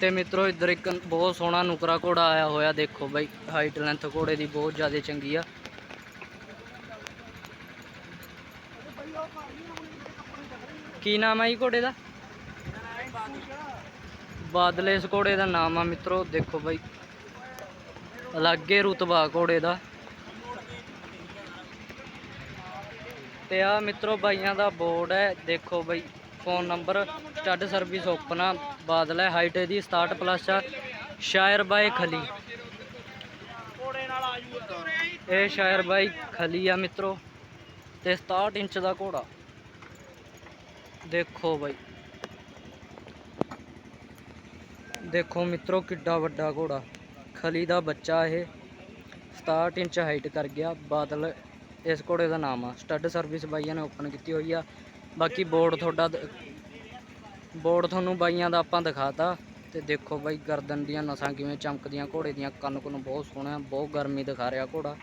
ਤੇ ਮਿੱਤਰੋ, ਇੱਧਰ ਇੱਕ ਬਹੁਤ ਸੋਹਣਾ ਨੁਕਰਾ ਘੋੜਾ ਆਇਆ ਹੋਇਆ, ਦੇਖੋ ਬਾਈ ਹਾਈਟ ਲੈਂਥ ਘੋੜੇ ਦੀ ਬਹੁਤ ਜ਼ਿਆਦਾ ਚੰਗੀ ਆ। ਕੀ ਨਾਮ ਆ ਜੀ ਘੋੜੇ ਦਾ? ਬਾਦਲੇ ਇਸ ਘੋੜੇ ਦਾ ਨਾਮ ਆ ਮਿੱਤਰੋ, ਦੇਖੋ ਬਾਈ। ਅਲੱਗੇ ਰੁਤਬਾ ਘੋੜੇ ਦਾ। ਤੇ ਆ ਮਿੱਤਰੋ, ਬਾਈਆਂ ਦਾ ਬੋਰਡ ਹੈ, ਦੇਖੋ ਬਾਈ। Phone number stud service open Badal ਹੈ ਹਾਈਟ ਇਹਦੀ 67 ਪਲੱਸ ਆ, ਸ਼ਾਇਰ ਬਾਈ ਖਲੀ। ਇਹ ਸ਼ਾਇਰ ਬਾਈ ਖਲੀ ਆ ਮਿੱਤਰੋ, ਤੇ 67 ਇੰਚ ਦਾ ਘੋੜਾ। ਦੇਖੋ ਬਾਈ। ਦੇਖੋ ਮਿੱਤਰੋ ਕਿੱਡਾ ਵੱਡਾ ਘੋੜਾ। ਖਲੀ ਦਾ ਬੱਚਾ ਇਹ 67 ਇੰਚ ਹਾਈਟ ਕਰ ਗਿਆ, ਬਾਦਲ ਇਸ ਘੋੜੇ ਦਾ ਨਾਮ ਆ। ਸਟੱਡ ਸਰਵਿਸ ਬਾਈਆਂ ਨੇ ਓਪਨ ਕੀਤੀ ਹੋਈ ਆ। ਬਾਕੀ ਬੋਰਡ ਤੁਹਾਡਾ ਬੋਰਡ ਤੁਹਾਨੂੰ ਬਾਈਆਂ ਦਾ ਆਪਾਂ ਦਿਖਾਤਾ ਤੇ ਦੇਖੋ ਬਾਈ ਗਰਦਨ ਦੀਆਂ ਨਸਾਂ ਕਿਵੇਂ ਚਮਕਦੀਆਂ, ਘੋੜੇ ਦੀਆਂ ਕੰਨ ਕੁੰਨ ਬਹੁਤ ਸੋਹਣਾ ਬਹੁਤ ਗਰਮੀ ਦਿਖਾ ਰਿਹਾ ਘੋੜਾ।